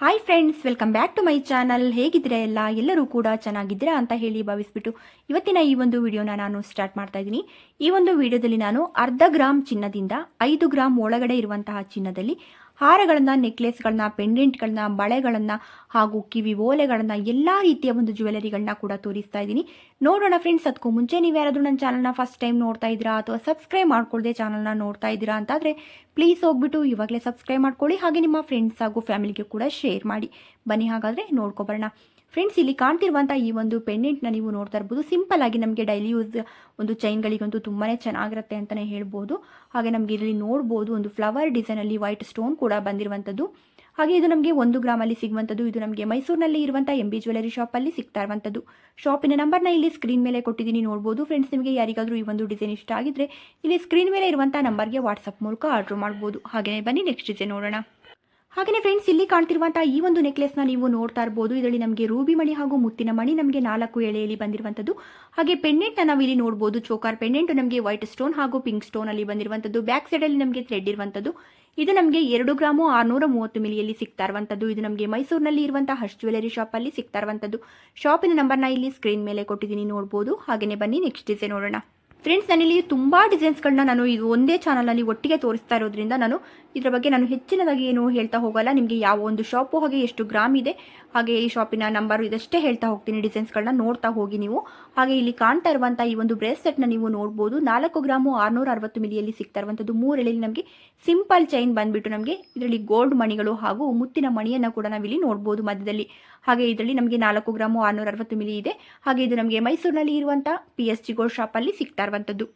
Hi friends welcome back to my channel ಹೇಗಿದ್ರೆ ಎಲ್ಲ? ಎಲ್ಲರೂ ಕೂಡ ಚೆನ್ನಾಗಿದ್ದೀರಾ ಅಂತ ಹೇಳಿ ಭಾವಿಸ್ಬಿಟ್ಟು ಇವತ್ತಿನ ಈ ಒಂದು ವಿಡಿಯೋನ ನಾನು ಸ್ಟಾರ್ಟ್ ಮಾಡ್ತಾ ಇದ್ದೀನಿ. ಈ ಒಂದು ವಿಡಿಯೋದಲ್ಲಿ ನಾನು ಅರ್ಧ ಗ್ರಾಮ್ ಚಿನ್ನದಿಂದ ಐದು ಗ್ರಾಮ್ ಒಳಗಡೆ ಇರುವಂತಹ ಚಿನ್ನದಲ್ಲಿ ಹಾರಗಳನ್ನ, ನೆಕ್ಲೆಸ್ಗಳನ್ನ, ಪೆಂಡೆಂಟ್ಗಳನ್ನ, ಬಳೆಗಳನ್ನು ಹಾಗೂ ಕಿವಿ ಓಲೆಗಳನ್ನು, ಎಲ್ಲ ರೀತಿಯ ಒಂದು ಜ್ಯುವೆಲರಿಗಳನ್ನ ಕೂಡ ತೋರಿಸ್ತಾ ಇದ್ದೀನಿ. ನೋಡೋಣ ಫ್ರೆಂಡ್ಸ್ ಅದಕ್ಕೂ ಮುಂಚೆ ನೀವು ಯಾರಾದರೂ ನನ್ನ ಚಾನಲ್ನ ಫಸ್ಟ್ ಟೈಮ್ ನೋಡ್ತಾ ಇದ್ದೀರಾ ಅಥವಾ ಸಬ್ಸ್ಕ್ರೈಬ್ ಮಾಡ್ಕೊಳ್ಳದೆ ಚಾನಲ್ನ ನೋಡ್ತಾ ಇದ್ದೀರಾ ಅಂತಾದರೆ ಪ್ಲೀಸ್ ಹೋಗ್ಬಿಟ್ಟು ಇವಾಗಲೇ ಸಬ್ಸ್ಕ್ರೈಬ್ ಮಾಡ್ಕೊಳ್ಳಿ ಹಾಗೆ ನಿಮ್ಮ ಫ್ರೆಂಡ್ಸ್ ಹಾಗೂ ಫ್ಯಾಮಿಲಿಗೆ ಕೂಡ ಶೇರ್ ಮಾಡಿ. ಬನ್ನಿ ಹಾಗಾದರೆ ನೋಡ್ಕೊಬರೋಣ ಫ್ರೆಂಡ್ಸ್ ಇಲ್ಲಿ ಕಾಣ್ತಿರುವಂಥ ಈ ಒಂದು ಪೆಂಡೆಂಟ್ನ ನೀವು ನೋಡ್ತಾ ಇರ್ಬೋದು. ಸಿಂಪಲ್ ಆಗಿ ನಮಗೆ ಡೈಲಿ ಯೂಸ್ ಒಂದು ಚೈನ್ಗಳಿಗಂತೂ ತುಂಬಾ ಚೆನ್ನಾಗಿರುತ್ತೆ ಅಂತಲೇ ಹೇಳ್ಬೋದು. ಹಾಗೆ ನಮಗೆ ಇಲ್ಲಿ ನೋಡ್ಬೋದು ಒಂದು ಫ್ಲವರ್ ಡಿಸೈನಲ್ಲಿ ವೈಟ್ ಸ್ಟೋನ್ ಕೂಡ ಬಂದಿರುವಂಥದ್ದು ಹಾಗೆ ಇದು ನಮಗೆ ಒಂದು ಗ್ರಾಮಲ್ಲಿ ಸಿಗುವಂಥದ್ದು ಇದು ನಮಗೆ ಮೈಸೂರಿನಲ್ಲಿ ಇರುವಂಥ ಎಂ ಬಿ ಜ್ಯುವೆಲರಿ ಶಾಪಲ್ಲಿ ಸಿಗ್ತಾ ಇರುವಂಥದ್ದು ಶಾಪಿನ ನಂಬರ್ನ ಇಲ್ಲಿ ಸ್ಕ್ರೀನ್ ಮೇಲೆ ಕೊಟ್ಟಿದ್ದೀನಿ ನೋಡ್ಬೋದು. ಫ್ರೆಂಡ್ಸ್ ನಿಮಗೆ ಯಾರಿಗಾದರೂ ಈ ಒಂದು ಡಿಸೈನ್ ಇಷ್ಟ ಆಗಿದ್ರೆ ಇಲ್ಲಿ ಸ್ಕ್ರೀನ್ ಮೇಲೆ ಇರುವಂಥ ನಂಬರ್ಗೆ ವಾಟ್ಸಪ್ ಮೂಲಕ ಆರ್ಡ್ರ್ ಮಾಡ್ಬೋದು. ಹಾಗೆಯೇ ಬನ್ನಿ ನೆಕ್ಸ್ಟ್ ಡಿಸೈನ್ ನೋಡೋಣ. ಹಾಗೆಯೇ ಫ್ರೆಂಡ್ಸ್ ಇಲ್ಲಿ ಕಾಣ್ತಿರುವಂತಹ ಈ ಒಂದು ನೆಕ್ಲೆಸ್ನ ನೀವು ನೋಡ್ತಾ ಇರಬಹುದು ಇದರಲ್ಲಿ ನಮಗೆ ರೂಬಿ ಮಣಿ ಹಾಗೂ ಮುತ್ತಿನ ಮಣಿ ನಮಗೆ ನಾಲ್ಕು ಎಳೆಯಲ್ಲಿ ಬಂದಿರುವಂತದ್ದು ಹಾಗೆ ಪೆಂಡೆಂಟ್ ನಾವು ಇಲ್ಲಿ ನೋಡಬಹುದು ಚೋಕಾರ್ ಪೆಂಡೆಂಟ್ ನಮಗೆ ವೈಟ್ ಸ್ಟೋನ್ ಹಾಗೂ ಪಿಂಕ್ ಸ್ಟೋನ್ ಅಲ್ಲಿ ಬಂದಿರುವಂತದ್ದು ಬ್ಯಾಕ್ ಸೈಡ್ ಅಲ್ಲಿ ನಮಗೆ ಥ್ರೆಡ್ ಇರುವಂತದ್ದು ಇದು ನಮಗೆ ಎರಡು ಗ್ರಾಮು ಆರ್ನೂರ ಮೂವತ್ತು ಮಿಲಿಯಲ್ಲಿ ಸಿಗ್ತಾ ಇರುವಂತದ್ದು ಇದು ನಮಗೆ ಮೈಸೂರಿನಲ್ಲಿ ಇರುವಂತಹ ಹರ್ಷ್ ಜ್ಯುವೆಲರಿ ಅಲ್ಲಿ ಸಿಗ್ತಾ ಇರುವಂತದ್ದು ಶಾಪಿನ ನಂಬರ್ನ ಇಲ್ಲಿ ಸ್ಕ್ರೀನ್ ಮೇಲೆ ಕೊಟ್ಟಿದ್ದೀನಿ ನೋಡಬಹುದು ಹಾಗೆಯೇ ಬನ್ನಿ ನೆಕ್ಸ್ಟ್ ಡಿಸೈನ್ ನೋಡೋಣ. ಫ್ರೆಂಡ್ಸ್ ನಾನಿಲ್ಲಿ ತುಂಬ ಡಿಸೈನ್ಸ್ಗಳನ್ನ ನಾನು ಇದು ಒಂದೇ ಚಾನಲಲ್ಲಿ ಒಟ್ಟಿಗೆ ತೋರಿಸ್ತಾ ಇರೋದ್ರಿಂದ ನಾನು ಇದರ ಬಗ್ಗೆ ನಾನು ಹೆಚ್ಚಿನದಾಗಿ ಏನು ಹೇಳ್ತಾ ಹೋಗಲ್ಲ. ನಿಮಗೆ ಯಾವ ಒಂದು ಶಾಪು ಹಾಗೆ ಎಷ್ಟು ಗ್ರಾಮ್ ಇದೆ ಹಾಗೆ ಈ ಶಾಪಿನ ನಂಬರ್ ಇದಷ್ಟೇ ಹೇಳ್ತಾ ಹೋಗ್ತೀನಿ ಡಿಸೈನ್ಸ್ಗಳನ್ನ ನೋಡ್ತಾ ಹೋಗಿ ನೀವು. ಹಾಗೆ ಇಲ್ಲಿ ಕಾಣ್ತಾ ಇರುವಂತಹ ಈ ಒಂದು ಬ್ರೇಸ್ಲೆಟ್ನ ನೀವು ನೋಡಬಹುದು ನಾಲ್ಕು ಗ್ರಾಮು ಆರುನೂರ ಅರವತ್ತು ಮಿಲಿಯಲ್ಲಿ ಸಿಗ್ತಾ ಇರುವಂಥದ್ದು ಮೂರೆಳೆಯಲ್ಲಿ ನಮಗೆ ಸಿಂಪಲ್ ಚೈನ್ ಬಂದ್ಬಿಟ್ಟು ನಮಗೆ ಇದರಲ್ಲಿ ಗೋಲ್ಡ್ ಮಣಿಗಳು ಹಾಗೂ ಮುತ್ತಿನ ಮಣಿಯನ್ನು ಕೂಡ ನಾವಿಲ್ಲಿ ನೋಡಬಹುದು ಮಧ್ಯದಲ್ಲಿ. ಹಾಗೆ ಇದರಲ್ಲಿ ನಮಗೆ ನಾಲ್ಕು ಗ್ರಾಮು ಆರುನೂರ ಅರವತ್ತು ಮಿಲಿ ಇದೆ. ಹಾಗೆ ಇದು ನಮಗೆ ಮೈಸೂರಿನಲ್ಲಿ ಇರುವಂತಹ ಪಿ ಎಸ್ ಜಿ ಗೋಲ್ಡ್ ಶಾಪಲ್ಲಿ ಸಿಗ್ತಾ ಇರುವಂಥದ್ದು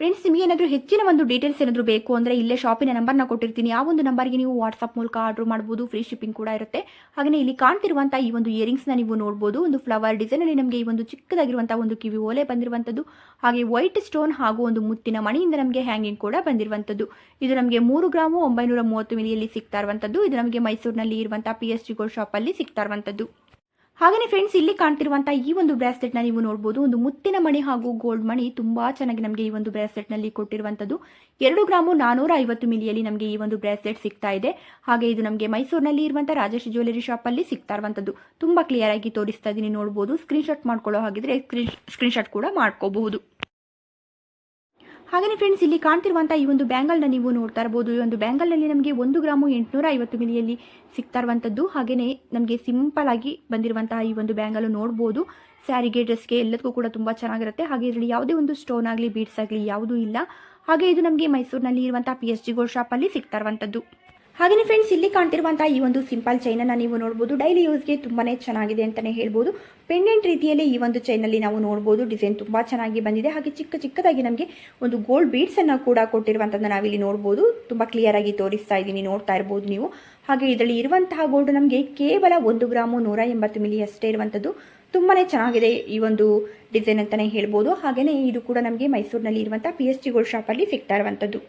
ಫ್ರೆಂಡ್ಸ್ ನಿಮಗೆ ಏನಾದರೂ ಹೆಚ್ಚಿನ ಒಂದು ಡೀಟೇಲ್ಸ್ ಏನಾದರೂ ಬೇಕು ಅಂದರೆ ಇಲ್ಲೇ ಶಾಪಿನ ನಂಬರ್ನ ಕೊಟ್ಟಿರ್ತೀನಿ. ಆ ಒಂದು ನಂಬರ್ಗೆ ನೀವು ವಾಟ್ಸಪ್ ಮೂಲಕ ಆರ್ಡರ್ ಮಾಡ್ಬೋದು. ಫ್ರೀ ಶಿಪ್ಪಿಂಗ್ ಕೂಡ ಇರುತ್ತೆ. ಹಾಗೆ ಇಲ್ಲಿ ಕಾಣ್ತಿರುವಂಥ ಈ ಒಂದು ಇಯರಿಂಗ್ಸ್ನ ನೀವು ನೋಡ್ಬೋದು. ಒಂದು ಫ್ಲವರ್ ಡಿಸೈನಲ್ಲಿ ನಮಗೆ ಈ ಒಂದು ಚಿಕ್ಕದಾಗಿರುವಂಥ ಒಂದು ಕಿವಿ ಓಲೆ ಬಂದಿರುವಂಥದ್ದು ಹಾಗೆ ವೈಟ್ ಸ್ಟೋನ್ ಹಾಗೂ ಒಂದು ಮುತ್ತಿನ ಮಣಿಯಿಂದ ನಮಗೆ ಹ್ಯಾಂಗಿಂಗ್ ಕೂಡ ಬಂದಿರುವಂಥದ್ದು ಇದು ನಮಗೆ ಮೂರು ಗ್ರಾಮು ಒಂಬೈನೂರ ಮೂವತ್ತು ಮಿಲಿಯಲ್ಲಿ ಸಿಗ್ತಾ ಇರುವಂಥದ್ದು ಇದು ನಮಗೆ ಮೈಸೂರಿನಲ್ಲಿ ಇರುವಂಥ ಪಿ ಎಸ್ ಜಿ ಗೋಲ್ಡ್ ಶಾಪಲ್ಲಿ ಸಿಗ್ತಾ ಇರುವಂಥದ್ದು ಹಾಗೆಯೇ ಫ್ರೆಂಡ್ಸ್ ಇಲ್ಲಿ ಕಾಣ್ತಿರುವಂತಹ ಈ ಒಂದು ಬ್ರಾಸ್ಲೆಟ್ನ ನೀವು ನೋಡಬಹುದು ಒಂದು ಮುತ್ತಿನ ಮಣಿ ಹಾಗೂ ಗೋಲ್ಡ್ ಮಣಿ ತುಂಬಾ ಚೆನ್ನಾಗಿ ನಮಗೆ ಈ ಒಂದು ಬ್ರಾಸ್ಲೆಟ್ನಲ್ಲಿ ಕೊಟ್ಟಿರುವಂತದ್ದು. ಎರಡು ಗ್ರಾಮು ನಾನೂರ ಐವತ್ತು ಮಿಲಿಯಲ್ಲಿ ನಮಗೆ ಈ ಒಂದು ಬ್ರಾಸ್ಲೆಟ್ ಸಿಗ್ತಾ ಇದೆ. ಹಾಗೆ ಇದು ನಮಗೆ ಮೈಸೂರಿನಲ್ಲಿ ಇರುವಂತಹ ರಾಜೇಶ್ ಜ್ಯುವೆಲರಿ ಅಲ್ಲಿ ಸಿಗ್ತಾ ಇರುವಂತದ್ದು. ತುಂಬಾ ಕ್ಲಿಯರ್ ಆಗಿ ತೋರಿಸ್ತಾ ಇದ್ದೀನಿ ಸ್ಕ್ರೀನ್ ಶಾಟ್ ಮಾಡ್ಕೊಳ್ಳೋ ಹಾಗಿದ್ರೆ ಸ್ಕ್ರೀನ್ ಶಾಟ್ ಕೂಡ ಮಾಡ್ಕೋಬಹುದು. ಹಾಗೆಯೇ ಫ್ರೆಂಡ್ಸ್ ಇಲ್ಲಿ ಕಾಣ್ತಿರುವಂತಹ ಈ ಒಂದು ಬ್ಯಾಂಗಲ್ನ ನೀವು ನೋಡ್ತಾ ಇರಬಹುದು ಈ ಒಂದು ಬ್ಯಾಂಗಲ್ನಲ್ಲಿ ನಮಗೆ ಒಂದು ಗ್ರಾಮು ಎಂಟುನೂರ ಐವತ್ತು ಮಿಲಿಯಲ್ಲಿ ಸಿಗ್ತಾ ಇರುವಂಥದ್ದು ಹಾಗೆಯೇ ನಮಗೆ ಸಿಂಪಲ್ ಆಗಿ ಬಂದಿರುವಂತಹ ಈ ಒಂದು ಬ್ಯಾಂಗಲ್ ನೋಡ್ಬೋದು. ಸ್ಯಾರಿಗೆ, ಡ್ರೆಸ್ಗೆ ಎಲ್ಲದಕ್ಕೂ ಕೂಡ ತುಂಬ ಚೆನ್ನಾಗಿರುತ್ತೆ. ಹಾಗೆ ಇದರಲ್ಲಿ ಯಾವುದೇ ಒಂದು ಸ್ಟೋನ್ ಆಗಲಿ ಬೀಡ್ಸ್ ಆಗಲಿ ಯಾವುದೂ ಇಲ್ಲ. ಹಾಗೆ ಇದು ನಮಗೆ ಮೈಸೂರಿನಲ್ಲಿ ಇರುವಂತಹ ಪಿ ಎಚ್ ಜಿ ಗೋಲ್ಡ್ ಶಾಪಲ್ಲಿ ಸಿಗ್ತಾ ಇರುವಂಥದ್ದು ಹಾಗೆಯೇ ಫ್ರೆಂಡ್ಸ್ ಇಲ್ಲಿ ಕಾಣ್ತಿರುವಂತಹ ಈ ಒಂದು ಸಿಂಪಲ್ ಚೈನನ್ನು ನೀವು ನೋಡಬಹುದು ಡೈಲಿ ಯೂಸ್ಗೆ ತುಂಬಾನೇ ಚೆನ್ನಾಗಿದೆ ಅಂತಾನೆ ಹೇಳ್ಬೋದು. ಪೆಂಡೆಂಟ್ ರೀತಿಯಲ್ಲಿ ಈ ಒಂದು ಚೈನಲ್ಲಿ ನಾವು ನೋಡಬಹುದು ಡಿಸೈನ್ ತುಂಬಾ ಚೆನ್ನಾಗಿ ಬಂದಿದೆ. ಹಾಗೆ ಚಿಕ್ಕ ಚಿಕ್ಕದಾಗಿ ನಮಗೆ ಒಂದು ಗೋಲ್ಡ್ ಬೀಡ್ಸ್ ಅನ್ನ ಕೂಡ ಕೊಟ್ಟಿರುವಂಥದ್ದು ನಾವಿಲ್ಲಿ ತುಂಬಾ ಕ್ಲಿಯರ್ ಆಗಿ ತೋರಿಸ್ತಾ ಇದ್ದೀನಿ, ನೋಡ್ತಾ ಇರಬಹುದು ನೀವು. ಹಾಗೆ ಇದರಲ್ಲಿ ಇರುವಂತಹ ಗೋಲ್ಡ್ ನಮಗೆ ಕೇವಲ ಒಂದು ಗ್ರಾಮು ನೂರ ಎಂಬತ್ತು ಮಿಲಿ ಅಷ್ಟೇ ಇರುವಂಥದ್ದು ತುಂಬಾನೇ ಚೆನ್ನಾಗಿದೆ ಈ ಒಂದು ಡಿಸೈನ್ ಅಂತಾನೆ ಹೇಳ್ಬೋದು. ಹಾಗೆಯೇ ಇದು ಕೂಡ ನಮಗೆ ಮೈಸೂರಿನಲ್ಲಿ ಇರುವಂಥ ಪಿ ಎಸ್ ಜಿ ಗೋಲ್ಡ್ ಶಾಪಲ್ಲಿ ಸಿಗ್ತಾ ಇರುವಂಥದ್ದು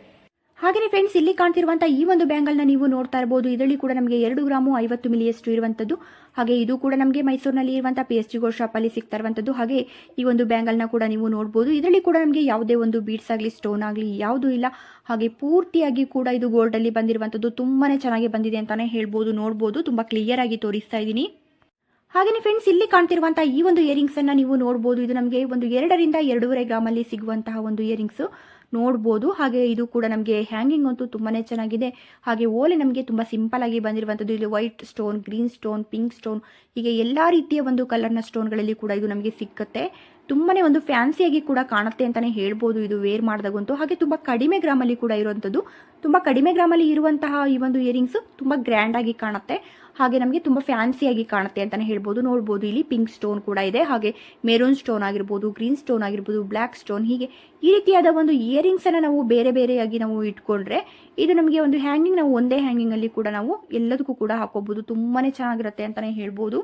ಹಾಗೆಯೇ ಫ್ರೆಂಡ್ಸ್ ಇಲ್ಲಿ ಕಾಣ್ತಿರುವಂತಹ ಈ ಒಂದು ಬ್ಯಾಂಗಲ್ನ ನೀವು ನೋಡ್ತಾ ಇರಬಹುದು ಇದರಲ್ಲಿ ಕೂಡ ನಮಗೆ ಎರಡು ಗ್ರಾಮು ಐವತ್ತು ಮಿಲಿಯಷ್ಟು ಇರುವಂಥದ್ದು ಹಾಗೆ ಇದು ಕೂಡ ನಮಗೆ ಮೈಸೂರಿನಲ್ಲಿ ಇರುವಂಥ ಪಿ ಎಸ್ ಜಿ ಗೋಲ್ಡ್ ಅಲ್ಲಿ ಸಿಗ್ತಾ ಇರುವಂಥದ್ದು ಹಾಗೆ ಈ ಒಂದು ಬ್ಯಾಂಗಲ್ನ ಕೂಡ ನೀವು ನೋಡಬಹುದು ಇದರಲ್ಲಿ ಕೂಡ ನಮಗೆ ಯಾವುದೇ ಒಂದು ಬೀಡ್ಸ್ ಆಗಲಿ ಸ್ಟೋನ್ ಆಗಲಿ ಯಾವುದು ಇಲ್ಲ. ಹಾಗೆ ಪೂರ್ತಿಯಾಗಿ ಕೂಡ ಇದು ಗೋಲ್ಡಲ್ಲಿ ಬಂದಿರುವಂಥದ್ದು ತುಂಬಾನೇ ಚೆನ್ನಾಗಿ ಬಂದಿದೆ ಅಂತಾನೆ ಹೇಳ್ಬೋದು ನೋಡಬಹುದು ತುಂಬಾ ಕ್ಲಿಯರ್ ಆಗಿ ತೋರಿಸ್ತಾ ಇದ್ದೀನಿ. ಹಾಗೆಯೇ ಫ್ರೆಂಡ್ಸ್ ಇಲ್ಲಿ ಕಾಣ್ತಿರುವಂತಹ ಈ ಒಂದು ಇಯರಿಂಗ್ಸ್ ಅನ್ನ ನೀವು ನೋಡಬಹುದು ಇದು ನಮಗೆ ಒಂದು ಎರಡರಿಂದ ಎರಡೂವರೆ ಗ್ರಾಮಲ್ಲಿ ಸಿಗುವಂತಹ ಒಂದು ಇಯರಿಂಗ್ಸು ನೋಡ್ಬೋದು. ಹಾಗೆ ಇದು ಕೂಡ ನಮಗೆ ಹ್ಯಾಂಗಿಂಗ್ ಅಂತೂ ತುಂಬಾ ಚೆನ್ನಾಗಿದೆ. ಹಾಗೆ ಓಲೆ ನಮಗೆ ತುಂಬ ಸಿಂಪಲ್ ಆಗಿ ಬಂದಿರುವಂಥದ್ದು ಇಲ್ಲಿ white stone green stone pink stone ಹೀಗೆ ಎಲ್ಲ ರೀತಿಯ ಒಂದು ಕಲರ್ನ ಸ್ಟೋನ್ಗಳಲ್ಲಿ ಕೂಡ ಇದು ನಮಗೆ ಸಿಕ್ಕತ್ತೆ. ತುಂಬಾ ಒಂದು ಫ್ಯಾನ್ಸಿಯಾಗಿ ಕೂಡ ಕಾಣುತ್ತೆ ಅಂತಲೇ ಹೇಳ್ಬೋದು ಇದು ವೇರ್ ಮಾಡಿದಾಗಂತೂ. ಹಾಗೆ ತುಂಬ ಕಡಿಮೆ ಗ್ರಾಮಲ್ಲಿ ಕೂಡ ಇರುವಂಥದ್ದು ತುಂಬ ಕಡಿಮೆ ಗ್ರಾಮಲ್ಲಿ ಇರುವಂತಹ ಈ ಒಂದು ಇಯರಿಂಗ್ಸ್ ತುಂಬ ಗ್ರ್ಯಾಂಡಾಗಿ ಕಾಣುತ್ತೆ. ಹಾಗೆ ನಮಗೆ ತುಂಬ ಫ್ಯಾನ್ಸಿಯಾಗಿ ಕಾಣುತ್ತೆ ಅಂತಲೇ ಹೇಳ್ಬೋದು. ನೋಡ್ಬೋದು, ಇಲ್ಲಿ ಪಿಂಕ್ ಸ್ಟೋನ್ ಕೂಡ ಇದೆ. ಹಾಗೆ ಮೆರೂನ್ ಸ್ಟೋನ್ ಆಗಿರ್ಬೋದು ಗ್ರೀನ್ ಸ್ಟೋನ್ ಆಗಿರ್ಬೋದು ಬ್ಲ್ಯಾಕ್ ಸ್ಟೋನ್ ಹೀಗೆ ಈ ರೀತಿಯಾದ ಒಂದು ಇಯರಿಂಗ್ಸನ್ನು ನಾವು ಬೇರೆ ಬೇರೆಯಾಗಿ ನಾವು ಇಟ್ಕೊಂಡ್ರೆ ಇದು ನಮಗೆ ಒಂದು ಹ್ಯಾಂಗಿಂಗ್ ನಾವು ಒಂದೇ ಹ್ಯಾಂಗಿಂಗಲ್ಲಿ ಕೂಡ ನಾವು ಎಲ್ಲದಕ್ಕೂ ಕೂಡ ಹಾಕೋಬೋದು ತುಂಬಾ ಚೆನ್ನಾಗಿರುತ್ತೆ ಅಂತಲೇ ಹೇಳ್ಬೋದು.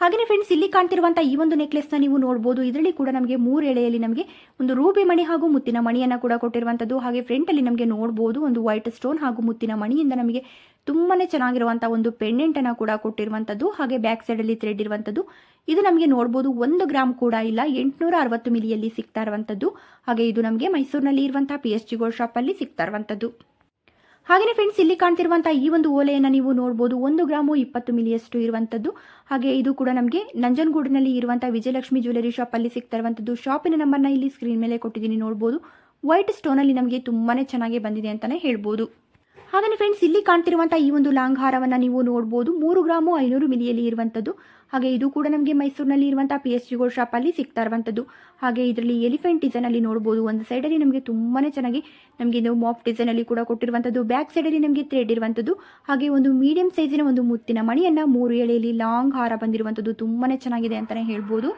ಹಾಗೆಯೇ ಫ್ರೆಂಡ್ಸ್ ಇಲ್ಲಿ ಕಾಣ್ತಿರುವಂತಹ ಈ ಒಂದು ನೆಕ್ಲೆಸ್ನ ನೀವು ನೋಡಬಹುದು ಇದರಲ್ಲಿ ಕೂಡ ನಮಗೆ ಮೂರು ಎಳೆಯಲ್ಲಿ ನಮಗೆ ಒಂದು ರೂಬಿ ಮಣಿ ಹಾಗೂ ಮುತ್ತಿನ ಮಣಿಯನ್ನ ಕೂಡ ಕೊಟ್ಟಿರುವಂತದ್ದು. ಹಾಗೆ ಫ್ರಂಟಲ್ಲಿ ನಮಗೆ ನೋಡಬಹುದು ಒಂದು ವೈಟ್ ಸ್ಟೋನ್ ಹಾಗೂ ಮುತ್ತಿನ ಮಣಿಯಿಂದ ನಮಗೆ ತುಂಬಾ ಚೆನ್ನಾಗಿರುವಂಥ ಒಂದು ಪೆಂಡೆಂಟನ್ನು ಕೂಡ ಕೊಟ್ಟಿರುವಂಥದ್ದು ಹಾಗೆ ಬ್ಯಾಕ್ ಸೈಡಲ್ಲಿ ಥ್ರೆಡ್ ಇರುವಂಥದ್ದು ಇದು ನಮಗೆ ನೋಡ್ಬೋದು ಒಂದು ಗ್ರಾಮ್ ಕೂಡ ಇಲ್ಲ ಎಂಟುನೂರ ಅರವತ್ತು ಮಿಲಿಯಲ್ಲಿ ಸಿಗ್ತಾ ಇರುವಂಥದ್ದು ಹಾಗೆ ಇದು ನಮಗೆ ಮೈಸೂರಿನಲ್ಲಿ ಇರುವಂಥ ಪಿ ಎಸ್ ಜಿ ಗೋಲ್ಡ್ ಶಾಪಲ್ಲಿ ಸಿಗ್ತಾ ಇರುವಂಥದ್ದು ಹಾಗೆಯೇ ಫ್ರೆಂಡ್ಸ್ ಇಲ್ಲಿ ಕಾಣ್ತಿರುವಂಥ ಈ ಒಂದು ಓಲೆಯನ್ನು ನೀವು ನೋಡ್ಬೋದು, ಒಂದು ಗ್ರಾಮು ಇಪ್ಪತ್ತು ಮಿಲಿಯಷ್ಟು ಇರುವಂಥದ್ದು ಹಾಗೆ ಇದು ಕೂಡ ನಮಗೆ ನಂಜನಗೂಡಿನಲ್ಲಿ ಇರುವಂಥ ವಿಜಯಲಕ್ಷ್ಮಿ ಜ್ಯುವೆಲರಿ ಶಾಪಲ್ಲಿ ಸಿಗ್ತಾ ಇರುವಂಥದ್ದು ಶಾಪಿನ ನಂಬರ್ನ ಇಲ್ಲಿ ಸ್ಕ್ರೀನ್ ಮೇಲೆ ಕೊಟ್ಟಿದ್ದೀನಿ, ನೋಡ್ಬೋದು. ವೈಟ್ ಸ್ಟೋನಲ್ಲಿ ನಮಗೆ ತುಂಬಾ ಚೆನ್ನಾಗಿ ಬಂದಿದೆ ಅಂತಲೇ ಹೇಳ್ಬೋದು. ಹಾಗೆಯೇ ಫ್ರೆಂಡ್ಸ್ ಇಲ್ಲಿ ಕಾಣ್ತಿರುವಂಥ ಈ ಒಂದು ಲಾಂಗ್ ಹಾರವನ್ನು ನೀವು ನೋಡಬಹುದು ಮೂರು ಗ್ರಾಮು ಐನೂರು ಮಿಲಿಯಲ್ಲಿ ಇರುವಂಥದ್ದು ಹಾಗೆ ಇದು ಕೂಡ ನಮಗೆ ಮೈಸೂರಿನಲ್ಲಿ ಇರುವಂತಹ ಪಿ ಎಸ್ ಜಿ ಗೋಲ್ಡ್ ಶಾಪಲ್ಲಿ ಸಿಗ್ತಾ ಇರುವಂಥದ್ದು ಹಾಗೆ ಇದರಲ್ಲಿ ಎಲಿಫೆಂಟ್ ಡಿಸೈನಲ್ಲಿ ನೋಡಬಹುದು ಒಂದು ಸೈಡಲ್ಲಿ ನಮಗೆ ತುಂಬಾನೇ ಚೆನ್ನಾಗಿ ನಮಗೆ ಇದು ಡಿಸೈನ್ ಅಲ್ಲಿ ಕೂಡ ಕೊಟ್ಟಿರುವಂತದ್ದು. ಬ್ಯಾಕ್ ಸೈಡಲ್ಲಿ ನಮಗೆ ಥ್ರೆಡ್ ಇರುವಂಥದ್ದು ಹಾಗೆ ಒಂದು ಮೀಡಿಯಂ ಸೈಜಿನ ಒಂದು ಮುತ್ತಿನ ಮಣಿಯನ್ನ ಮೂರು ಎಳೆಯಲ್ಲಿ ಲಾಂಗ್ ಹಾರ ಬಂದಿರುವಂತದ್ದು. ತುಂಬಾನೇ ಚೆನ್ನಾಗಿದೆ ಅಂತಾನೆ ಹೇಳ್ಬೋದು.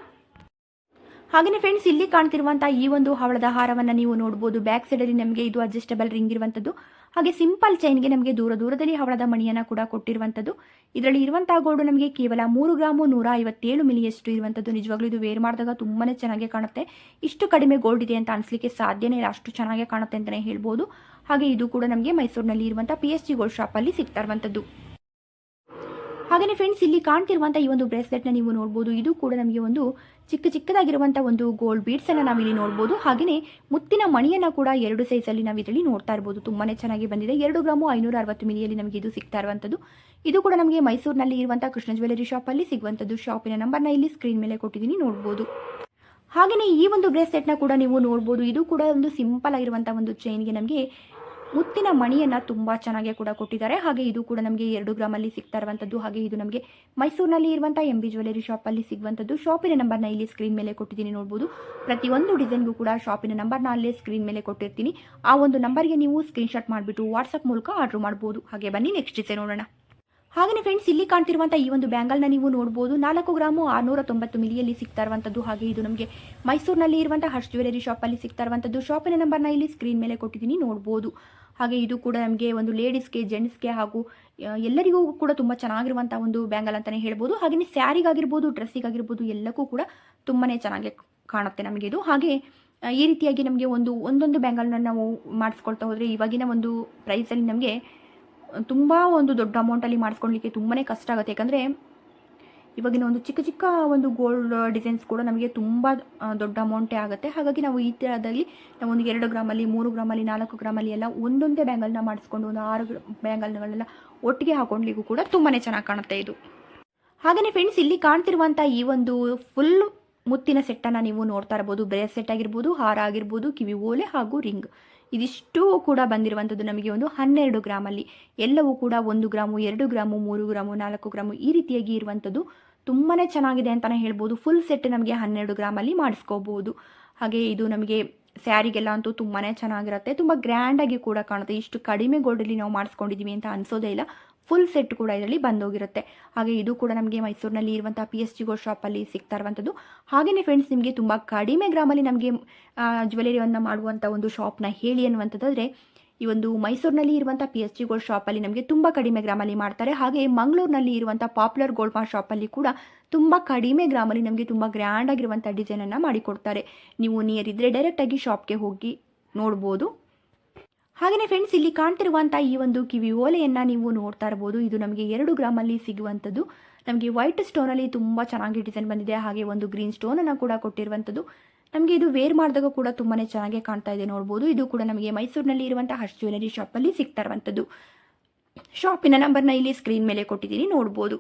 ಹಾಗೆಯೇ ಫ್ರೆಂಡ್ಸ್ ಇಲ್ಲಿ ಕಾಣ್ತಿರುವಂತಹ ಈ ಒಂದು ಹವಳದ ಹಾರವನ್ನು ನೀವು ನೋಡಬಹುದು ಬ್ಯಾಕ್ ಸೈಡಲ್ಲಿ ನಮಗೆ ಇದು ಅಡ್ಜಸ್ಟಬಲ್ ರಿಂಗ್ ಇರುವಂಥದ್ದು ಹಾಗೆ ಸಿಂಪಲ್ ಚೈನ್ಗೆ ನಮಗೆ ದೂರ ದೂರದಲ್ಲಿ ಹವಳದ ಮಣಿಯನ್ನು ಕೂಡ ಕೊಟ್ಟಿರುವಂಥದ್ದು ಇದರಲ್ಲಿ ಇರುವಂತಹ ಗೋಲ್ಡ್ ನಮಗೆ ಕೇವಲ ಮೂರು ಗ್ರಾಮು ನೂರ ಐವತ್ತೇಳು ಮಿಲಿಯಷ್ಟು ಇರುವಂಥದ್ದು ನಿಜವಾಗ್ಲೂ ಇದು ವೇರ್ ಮಾಡಿದಾಗ ತುಂಬಾನೇ ಚೆನ್ನಾಗಿ ಕಾಣುತ್ತೆ. ಇಷ್ಟು ಕಡಿಮೆ ಗೋಲ್ಡ್ ಇದೆ ಅಂತ ಅನಿಸ್ಲಿಕ್ಕೆ ಸಾಧ್ಯನೇ ಇಲ್ಲ. ಅಷ್ಟು ಚೆನ್ನಾಗಿ ಕಾಣುತ್ತೆ ಅಂತಾನೆ ಹೇಳ್ಬೋದು. ಹಾಗೆ ಇದು ಕೂಡ ನಮಗೆ ಮೈಸೂರಿನಲ್ಲಿ ಇರುವಂಥ ಪಿ ಎಸ್ ಜಿ ಗೋಲ್ಡ್ ಶಾಪಲ್ಲಿ ಸಿಗ್ತಾ ಇರುವಂಥದ್ದು ಹಾಗೆಯೇ ಫ್ರೆಂಡ್ಸ್ ಇಲ್ಲಿ ಕಾಣ್ತಿರುವಂಥ ಈ ಒಂದು ಬ್ರೇಸ್ಲೆಟ್ನ ನೀವು ನೋಡಬಹುದು ಇದು ಕೂಡ ನಮಗೆ ಒಂದು ಚಿಕ್ಕ ಚಿಕ್ಕದಾಗಿರುವಂಥ ಒಂದು ಗೋಲ್ಡ್ ಬೀಡ್ಸನ್ನು ನಾವಿಲ್ಲಿ ನೋಡಬಹುದು ಹಾಗೆಯೇ ಮುತ್ತಿನ ಮಣಿಯನ್ನ ಕೂಡ ಎರಡು ಸೈಜಲ್ಲಿ ನಾವು ಇದರಲ್ಲಿ ನೋಡ್ತಾ ಇರಬಹುದು ತುಂಬಾನೇ ಚೆನ್ನಾಗಿ ಬಂದಿದೆ. ಎರಡು ಗ್ರಾಮು ಐನೂರ ಅರವತ್ತು ಮಿಲಿಯಲ್ಲಿ ನಮಗೆ ಇದು ಸಿಗ್ತಾ ಇರುವಂತದ್ದು. ಇದು ಕೂಡ ನಮಗೆ ಮೈಸೂರಿನಲ್ಲಿ ಇರುವಂತಹ ಕೃಷ್ಣ ಜ್ಯುವೆಲರಿ ಶಾಪಲ್ಲಿ ಸಿಗುವಂಥದ್ದು ಶಾಪಿನ ನಂಬರ್ನ ಇಲ್ಲಿ ಸ್ಕ್ರೀನ್ ಮೇಲೆ ಕೊಟ್ಟಿದ್ದೀನಿ ನೋಡಬಹುದು ಹಾಗೆಯೇ ಈ ಒಂದು ಬ್ರೇಸ್ಲೆಟ್ನ ಕೂಡ ನೀವು ನೋಡಬಹುದು ಇದು ಕೂಡ ಒಂದು ಸಿಂಪಲ್ ಆಗಿರುವಂತಹ ಒಂದು ಚೈನ್ಗೆ ನಮಗೆ ಮುತ್ತಿನ ಮಣಿಯನ್ನ ತುಂಬಾ ಚೆನ್ನಾಗಿ ಕೂಡ ಕೊಟ್ಟಿದ್ದಾರೆ. ಹಾಗೆ ಇದು ಕೂಡ ನಮಗೆ ಎರಡು ಗ್ರಾಮಲ್ಲಿ ಸಿಗ್ತಾ ಇರುವಂಥದ್ದು ಹಾಗೆ ಇದು ನಮಗೆ ಮೈಸೂರಿನಲ್ಲಿ ಇರುವಂಥ ಎಂ ಬಿ ಜ್ಯುವೆಲರಿ ಶಾಪಲ್ಲಿ ಸಿಗುವಂಥದ್ದು ಶಾಪಿನ ನಂಬರ್ನ ಇಲ್ಲಿ ಸ್ಕ್ರೀನ್ ಮೇಲೆ ಕೊಟ್ಟಿದ್ದೀನಿ ನೋಡಬಹುದು ಪ್ರತಿಯೊಂದು ಡಿಸೈನ್ಗೂ ಕೂಡ ಶಾಪಿನ ನಂಬರ್ನ ಅಲ್ಲೇ ಸ್ಕ್ರೀನ್ ಮೇಲೆ ಕೊಟ್ಟಿರ್ತೀನಿ. ಆ ಒಂದು ನಂಬರ್ಗೆ ನೀವು ಸ್ಕ್ರೀನ್ಶಾಟ್ ಮಾಡಿಬಿಟ್ಟು ವಾಟ್ಸಪ್ ಮೂಲಕ ಆರ್ಡರ್ ಮಾಡ್ಬೋದು. ಹಾಗೆ ಬನ್ನಿ ನೆಕ್ಸ್ಟ್ ಡಿಸೈನ್ ನೋಡೋಣ. ಹಾಗೆ ಫ್ರೆಂಡ್ಸ್ ಇಲ್ಲಿ ಕಾಣ್ತಿರುವಂಥ ಈ ಒಂದು ಬ್ಯಾಂಗಲ್ನ ನೀವು ನೋಡಬಹುದು ನಾಲ್ಕು ಗ್ರಾಮು ಆರುನೂರ ತೊಂಬತ್ತು ಮಿಲಿಯಲ್ಲಿ ಸಿಗ್ತಾ ಇರುವಂಥದ್ದು ಹಾಗೆ ಇದು ನಮಗೆ ಮೈಸೂರಿನಲ್ಲಿ ಇರುವಂಥ ಹರ್ಷ್ ಜ್ಯುವೆಲರಿ ಶಾಪಲ್ಲಿ ಸಿಗ್ತಾ ಇರುವಂಥದ್ದು ಶಾಪಿನ ನಂಬರ್ನ ಇಲ್ಲಿ ಸ್ಕ್ರೀನ್ ಮೇಲೆ ಕೊಟ್ಟಿದ್ದೀನಿ ನೋಡ್ಬೋದು. ಹಾಗೆ ಇದು ಕೂಡ ನಮಗೆ ಒಂದು ಲೇಡೀಸ್ಗೆ ಜೆಂಟ್ಸ್ಗೆ ಹಾಗೂ ಎಲ್ಲರಿಗೂ ಕೂಡ ತುಂಬ ಚೆನ್ನಾಗಿರುವಂಥ ಒಂದು ಬ್ಯಾಂಗಲ್ ಅಂತಲೇ ಹೇಳ್ಬೋದು. ಹಾಗೆಯೇ ಸ್ಯಾರಿಗಾಗಿರ್ಬೋದು ಡ್ರೆಸ್ಸಿಗಾಗಿರ್ಬೋದು ಎಲ್ಲಕ್ಕೂ ಕೂಡ ತುಂಬಾ ಚೆನ್ನಾಗಿ ಕಾಣುತ್ತೆ ನಮಗೆ ಇದು. ಹಾಗೆ ಈ ರೀತಿಯಾಗಿ ನಮಗೆ ಒಂದು, ಒಂದೊಂದು ಬ್ಯಾಂಗಲ್ನ ನಾವು ಮಾಡಿಸ್ಕೊಳ್ತಾ ಹೋದರೆ ಇವಾಗಿನ ಒಂದು ಪ್ರೈಸಲ್ಲಿ ನಮಗೆ ತುಂಬ ಒಂದು ದೊಡ್ಡ ಅಮೌಂಟಲ್ಲಿ ಮಾಡಿಸ್ಕೊಳ್ಲಿಕ್ಕೆ ತುಂಬಾ ಕಷ್ಟ ಆಗುತ್ತೆ. ಯಾಕಂದರೆ ಇವಾಗಿನ ಒಂದು ಚಿಕ್ಕ ಚಿಕ್ಕ ಒಂದು ಗೋಲ್ಡ್ ಡಿಸೈನ್ಸ್ ಕೂಡ ನಮಗೆ ತುಂಬ ದೊಡ್ಡ ಅಮೌಂಟೇ ಆಗುತ್ತೆ. ಹಾಗಾಗಿ ನಾವು ಈ ಥರದಲ್ಲಿ ನಾವು ಒಂದು ಎರಡು ಗ್ರಾಮಲ್ಲಿ, ಮೂರು ಗ್ರಾಮಲ್ಲಿ, ನಾಲ್ಕು ಗ್ರಾಮಲ್ಲಿ ಎಲ್ಲ ಒಂದೊಂದೇ ಬ್ಯಾಂಗಲ್ನ ಮಾಡಿಸ್ಕೊಂಡು ಒಂದು ಆರು ಬ್ಯಾಂಗಲ್ಗಳನ್ನೆಲ್ಲ ಒಟ್ಟಿಗೆ ಹಾಕೊಂಡ್ಲಿಗೂ ಕೂಡ ತುಂಬಾ ಚೆನ್ನಾಗಿ ಕಾಣುತ್ತೆ ಇದು. ಹಾಗೆಯೇ ಫ್ರೆಂಡ್ಸ್ ಇಲ್ಲಿ ಕಾಣ್ತಿರುವಂಥ ಈ ಒಂದು ಫುಲ್ ಮುತ್ತಿನ ಸೆಟ್ಟನ್ನು ನೀವು ನೋಡ್ತಾ ಇರ್ಬೋದು. ಬ್ರೇಸ್ ಸೆಟ್ ಆಗಿರ್ಬೋದು, ಹಾರ ಆಗಿರ್ಬೋದು, ಕಿವಿ ಓಲೆ ಹಾಗೂ ರಿಂಗ್ ಇದಿಷ್ಟು ಕೂಡ ಬಂದಿರುವಂಥದ್ದು ನಮಗೆ ಒಂದು ಹನ್ನೆರಡು ಗ್ರಾಮಲ್ಲಿ. ಎಲ್ಲವೂ ಕೂಡ ಒಂದು ಗ್ರಾಮು, ಎರಡು ಗ್ರಾಮು, ಮೂರು ಗ್ರಾಮು, ನಾಲ್ಕು ಗ್ರಾಮು ಈ ರೀತಿಯಾಗಿ ಇರುವಂಥದ್ದು ತುಂಬಾ ಚೆನ್ನಾಗಿದೆ ಅಂತಲೇ ಹೇಳ್ಬೋದು. ಫುಲ್ ಸೆಟ್ ನಮಗೆ ಹನ್ನೆರಡು ಗ್ರಾಮಲ್ಲಿ ಮಾಡಿಸ್ಕೋಬೋದು. ಹಾಗೆ ಇದು ನಮಗೆ ಸ್ಯಾರಿಗೆಲ್ಲ ಅಂತೂ ತುಂಬಾ ಚೆನ್ನಾಗಿರುತ್ತೆ. ತುಂಬ ಗ್ರ್ಯಾಂಡಾಗಿ ಕೂಡ ಕಾಣುತ್ತೆ. ಇಷ್ಟು ಕಡಿಮೆ ಗೋಲ್ಡಲ್ಲಿ ನಾವು ಮಾಡಿಸ್ಕೊಂಡಿದ್ದೀವಿ ಅಂತ ಅನಿಸೋದೇ ಇಲ್ಲ. ಫುಲ್ ಸೆಟ್ ಕೂಡ ಇದರಲ್ಲಿ ಬಂದೋಗಿರುತ್ತೆ. ಹಾಗೆ ಇದು ಕೂಡ ನಮಗೆ ಮೈಸೂರಿನಲ್ಲಿ ಇರುವಂಥ ಪಿ ಎಸ್ ಜಿ ಗೋ ಶಾಪಲ್ಲಿ ಸಿಗ್ತಾ ಇರುವಂಥದ್ದು. ಹಾಗೆಯೇ ಫ್ರೆಂಡ್ಸ್ ನಿಮಗೆ ತುಂಬ ಕಡಿಮೆ ಗ್ರಾಮಲ್ಲಿ ನಮಗೆ ಜ್ಯುವೆಲರಿಯನ್ನು ಮಾಡುವಂಥ ಒಂದು ಶಾಪ್ನ ಹೇಳಿ ಅನ್ನುವಂಥದ್ದಾದರೆ ಈ ಒಂದು ಮೈಸೂರಿನಲ್ಲಿ ಇರುವಂಥ ಪಿ ಎಚ್ ಜಿ ಗೋಲ್ಡ್ ಶಾಪಲ್ಲಿ ನಮಗೆ ತುಂಬ ಕಡಿಮೆ ಗ್ರಾಮಲ್ಲಿ ಮಾಡ್ತಾರೆ ಹಾಗೆ ಮಂಗಳೂರಿನಲ್ಲಿ ಇರುವಂಥ ಪಾಪ್ಯುಲರ್ ಗೋಲ್ಡ್ ಮಾರ್ ಶಾಪಲ್ಲಿ ಕೂಡ ತುಂಬ ಕಡಿಮೆ ಗ್ರಾಮಲ್ಲಿ ನಮಗೆ ತುಂಬ ಗ್ರ್ಯಾಂಡ್ ಆಗಿರುವಂಥ ಡಿಸೈನನ್ನು ಮಾಡಿಕೊಡ್ತಾರೆ. ನೀವು ನಿಯರ್ ಇದ್ದರೆ ಡೈರೆಕ್ಟಾಗಿ ಶಾಪ್ಗೆ ಹೋಗಿ ನೋಡ್ಬೋದು. ಹಾಗೆಯೇ ಫ್ರೆಂಡ್ಸ್ ಇಲ್ಲಿ ಕಾಣ್ತಿರುವಂಥ ಈ ಒಂದು ಕಿವಿ ಓಲೆಯನ್ನು ನೀವು ನೋಡ್ತಾ ಇರ್ಬೋದು. ಇದು ನಮಗೆ ಎರಡು ಗ್ರಾಮಲ್ಲಿ ಸಿಗುವಂಥದ್ದು ನಮಗೆ ವೈಟ್ ಸ್ಟೋನಲ್ಲಿ ತುಂಬ ಚೆನ್ನಾಗಿ ಡಿಸೈನ್ ಬಂದಿದೆ. ಹಾಗೆ ಒಂದು ಗ್ರೀನ್ ಸ್ಟೋನನ್ನು ಕೂಡ ಕೊಟ್ಟಿರುವಂಥದ್ದು ನಮಗೆ ಇದು ವೇರ್ ಮಾಡಿದಾಗ ಕೂಡ ತುಂಬಾ ಚೆನ್ನಾಗಿ ಕಾಣ್ತಾ ಇದೆ ನೋಡ್ಬೋದು. ಇದು ಕೂಡ ನಮಗೆ ಮೈಸೂರಿನಲ್ಲಿ ಇರುವಂಥ ಹರ್ಷ್ ಜ್ಯುವೆಲರಿ ಶಾಪಲ್ಲಿ ಸಿಗ್ತಾ ಇರುವಂಥದ್ದು. ಶಾಪಿನ ನಂಬರ್ನ ಇಲ್ಲಿ ಸ್ಕ್ರೀನ್ ಮೇಲೆ ಕೊಟ್ಟಿದ್ದೀನಿ, ನೋಡ್ಬೋದು.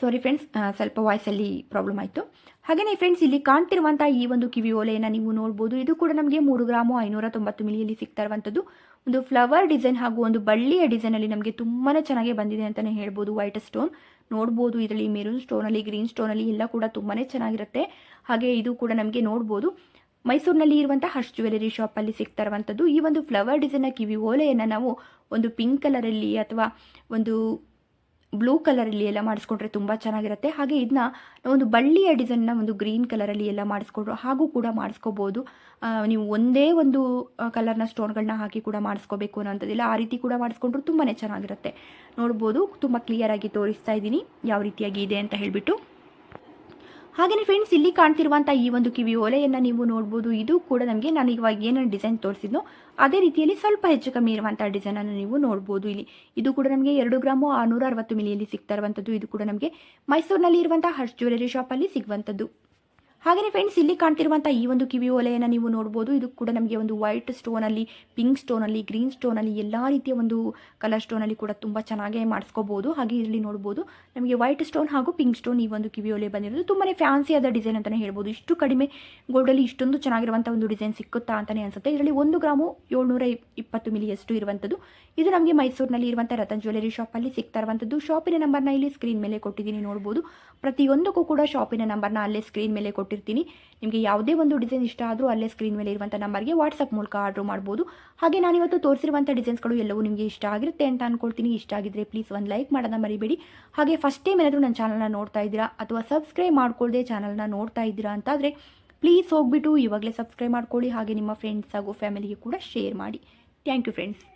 ಸಾರಿ ಫ್ರೆಂಡ್ಸ್ ಸ್ವಲ್ಪ ವಾಯ್ಸಲ್ಲಿ ಪ್ರಾಬ್ಲಮ್ ಆಯಿತು. ಹಾಗೆಯೇ ಫ್ರೆಂಡ್ಸ್ ಇಲ್ಲಿ ಕಾಣ್ತಿರುವಂಥ ಈ ಒಂದು ಕಿವಿ ಓಲೆಯನ್ನು ನೀವು ನೋಡ್ಬೋದು. ಇದು ಕೂಡ ನಮಗೆ ಮೂರು ಗ್ರಾಮು ಐನೂರ ತೊಂಬತ್ತು ಮಿಲಿಯಲ್ಲಿ ಸಿಗ್ತಾ ಇರುವಂಥದ್ದು. ಒಂದು ಫ್ಲವರ್ ಡಿಸೈನ್ ಹಾಗೂ ಒಂದು ಬಳ್ಳಿಯ ಡಿಸೈನಲ್ಲಿ ನಮಗೆ ತುಂಬಾ ಚೆನ್ನಾಗಿ ಬಂದಿದೆ ಅಂತಲೇ ಹೇಳ್ಬೋದು ವೈಟ್ ಸ್ಟೋನ್ ನೋಡ್ಬೋದು ಇದರಲ್ಲಿ ಮೆರೂನ್ ಸ್ಟೋನಲ್ಲಿ ಗ್ರೀನ್ ಸ್ಟೋನಲ್ಲಿ ಎಲ್ಲ ಕೂಡ ತುಂಬಾ ಚೆನ್ನಾಗಿರುತ್ತೆ. ಹಾಗೆ ಇದು ಕೂಡ ನಮಗೆ ನೋಡ್ಬೋದು. ಮೈಸೂರಿನಲ್ಲಿ ಇರುವಂತಹ ಹರ್ಷ್ ಜ್ಯುವೆಲರಿ ಶಾಪಲ್ಲಿ ಸಿಗ್ತಾ ಇರುವಂಥದ್ದು ಈ ಒಂದು ಫ್ಲವರ್ ಡಿಸೈನ್ ಕಿವಿ ಓಲೆಯನ್ನು ನಾವು ಒಂದು ಪಿಂಕ್ ಕಲರಲ್ಲಿ ಅಥವಾ ಒಂದು ಬ್ಲೂ ಕಲರಲ್ಲಿ ಎಲ್ಲ ಮಾಡಿಸ್ಕೊಂಡ್ರೆ ತುಂಬ ಚೆನ್ನಾಗಿರುತ್ತೆ. ಹಾಗೆ ಇದನ್ನ ಒಂದು ಬಳ್ಳಿಯ ಡಿಸೈನ್ನ ಒಂದು ಗ್ರೀನ್ ಕಲರಲ್ಲಿ ಎಲ್ಲ ಮಾಡಿಸ್ಕೊಂಡ್ರು. ಹಾಗೂ ಕೂಡ ಮಾಡಿಸ್ಕೋಬೋದು. ನೀವು ಒಂದೇ ಒಂದು ಕಲರ್ನ ಸ್ಟೋನ್ಗಳನ್ನ ಹಾಕಿ ಕೂಡ ಮಾಡಿಸ್ಕೋಬೇಕು ಅನ್ನೋಂಥದ್ದಿಲ್ಲ. ಆ ರೀತಿ ಕೂಡ ಮಾಡಿಸ್ಕೊಂಡ್ರು ತುಂಬಾ ಚೆನ್ನಾಗಿರುತ್ತೆ. ನೋಡ್ಬೋದು, ತುಂಬ ಕ್ಲಿಯರಾಗಿ ತೋರಿಸ್ತಾ ಇದ್ದೀನಿ. ಯಾವ ರೀತಿಯಾಗಿ ಇದೆ ಅಂತ ಹೇಳಿಬಿಟ್ಟು. ಹಾಗೆಯೇ ಫ್ರೆಂಡ್ಸ್ ಇಲ್ಲಿ ಕಾಣ್ತಿರುವಂಥ ಈ ಒಂದು ಕಿವಿ ಓಲೆಯನ್ನು ನೀವು ನೋಡ್ಬೋದು. ಇದು ಕೂಡ ನಮಗೆ ನಾನು ಇವಾಗ ಏನೇನು ಡಿಸೈನ್ ತೋರಿಸಿದ್ನೋ, ಅದೇ ರೀತಿಯಲ್ಲಿ ಸ್ವಲ್ಪ ಹೆಚ್ಚು ಕಮ್ಮಿ ಇರುವಂಥ ಡಿಸೈನನ್ನು ನೀವು ನೋಡ್ಬೋದು ಇಲ್ಲಿ. ಇದು ಕೂಡ ನಮಗೆ ಎರಡು ಗ್ರಾಮು ಆರುನೂರ ಅರವತ್ತು ಮಿಲಿಯಲ್ಲಿ ಸಿಗ್ತಾ ಇರುವಂಥದ್ದು ಇದು ಕೂಡ ನಮಗೆ ಮೈಸೂರಿನಲ್ಲಿ ಇರುವಂಥ ಹರ್ಷ್ ಜ್ಯುವೆಲರಿ ಶಾಪಲ್ಲಿ ಸಿಗುವಂಥದ್ದು ಹಾಗೆಯೇ ಫ್ರೆಂಡ್ಸ್ ಇಲ್ಲಿ ಕಾಣ್ತಿರುವಂಥ ಈ ಒಂದು ಕಿವಿ ಒಲೆಯನ್ನು ನೀವು ನೋಡ್ಬೋದು. ಇದು ಕೂಡ ನಮಗೆ ಒಂದು ವೈಟ್ ಸ್ಟೋನಲ್ಲಿ ಪಿಂಕ್ ಸ್ಟೋನಲ್ಲಿ ಗ್ರೀನ್ ಸ್ಟೋನಲ್ಲಿ ಎಲ್ಲ ರೀತಿಯ ಒಂದು ಕಲರ್ ಸ್ಟೋನಲ್ಲಿ ಕೂಡ ತುಂಬ ಚೆನ್ನಾಗಿ ಮಾಡಿಸ್ಕೋಬೋದು. ಹಾಗೆ ಇಲ್ಲಿ ನೋಡ್ಬೋದು, ನಮಗೆ ವೈಟ್ ಸ್ಟೋನ್ ಹಾಗೂ ಪಿಂಕ್ ಸ್ಟೋನ್ ಈ ಒಂದು ಕಿವಿ ಒಲೆ ಬಂದಿರೋದು. ತುಂಬಾನೇ ಫ್ಯಾನ್ಸಿ ಆದ ಡಿಸೈನ್ ಅಂತಲೇ ಹೇಳ್ಬೋದು. ಇಷ್ಟು ಕಡಿಮೆ ಗೋಲ್ಡಲ್ಲಿ ಇಷ್ಟೊಂದು ಚೆನ್ನಾಗಿರುವಂಥ ಒಂದು ಡಿಸೈನ್ ಸಿಕ್ಕುತ್ತಾ ಅಂತಲೇ ಅನಿಸುತ್ತೆ. ಇದರಲ್ಲಿ ಒಂದು ಗ್ರಾಮು ಏಳ್ನೂರ ಇಪ್ಪತ್ತು ಮಿಲಿಯಷ್ಟು ಇರುವಂಥದ್ದು ಇದು ನಮಗೆ ಮೈಸೂರಿನಲ್ಲಿ ಇರುವಂಥ ರತನ್ ಜ್ಯುವೆಲರಿ ಶಾಪಲ್ಲಿ ಸಿಗ್ತಾ ಇರುವಂಥದ್ದು ಶಾಪಿನ ನಂಬರ್ನ ಇಲ್ಲಿ ಸ್ಕ್ರೀನ್ ಮೇಲೆ ಕೊಟ್ಟಿದ್ದೀನಿ ನೋಡ್ಬೋದು. ಪ್ರತಿಯೊಂದಕ್ಕೂ ಕೂಡ ಶಾಪಿನ ನಂಬರ್ನ ಅಲ್ಲೇ ಸ್ಕ್ರೀನ್ ಮೇಲೆ ಕೊಟ್ಟಿರ್ತೀನಿ. ನಿಮಗೆ ಯಾವುದೇ ಒಂದು ಡಿಸೈನ್ ಇಷ್ಟ ಆದರೂ ಅಲ್ಲೇ ಸ್ಕ್ರೀನ್ ಮೇಲೆ ಇರುವಂಥ ನಂಬರ್ಗೆ ವಾಟ್ಸಪ್ ಮೂಲಕ ಆರ್ಡ್ರ್ ಮಾಡ್ಬೋದು. ಹಾಗೆ ನಾನಿವತ್ತು ತೋರಿಸಿರುವಂಥ ಡಿಸೈನ್ಸ್ಗಳು ಎಲ್ಲವೂ ನಿಮಗೆ ಇಷ್ಟ ಆಗಿರುತ್ತೆ ಅಂತ ಅಂದ್ಕೊಳ್ತೀನಿ ಇಷ್ಟ ಆಗಿದ್ರೆ ಪ್ಲೀಸ್ ಒಂದು ಲೈಕ್ ಮಾಡೋದನ್ನ ಮರಿಬೇಡಿ. ಹಾಗೆ ಫಸ್ಟ್ ಟೈಮ್ ಏನಾದರೂ ನನ್ನ ಚಾನಲ್ನ ನೋಡ್ತಾ ಇದ್ದೀರಾ ಅಥವಾ ಸಬ್ಸ್ಕ್ರೈಬ್ ಮಾಡ್ಕೊಳ್ಳದೆ ಚಾನಲ್ನ ನೋಡ್ತಾ ಇದ್ದೀರಾ ಅಂತಾದರೆ ಪ್ಲೀಸ್ ಹೋಗ್ಬಿಟ್ಟು ಇವಾಗಲೇ ಸಬ್ಸ್ಕ್ರೈಬ್ ಮಾಡ್ಕೊಳ್ಳಿ. ಹಾಗೆ ನಿಮ್ಮ ಫ್ರೆಂಡ್ಸ್ ಹಾಗೂ ಫ್ಯಾಮಿಲಿಗೆ ಕೂಡ ಶೇರ್ ಮಾಡಿ. Thank you friends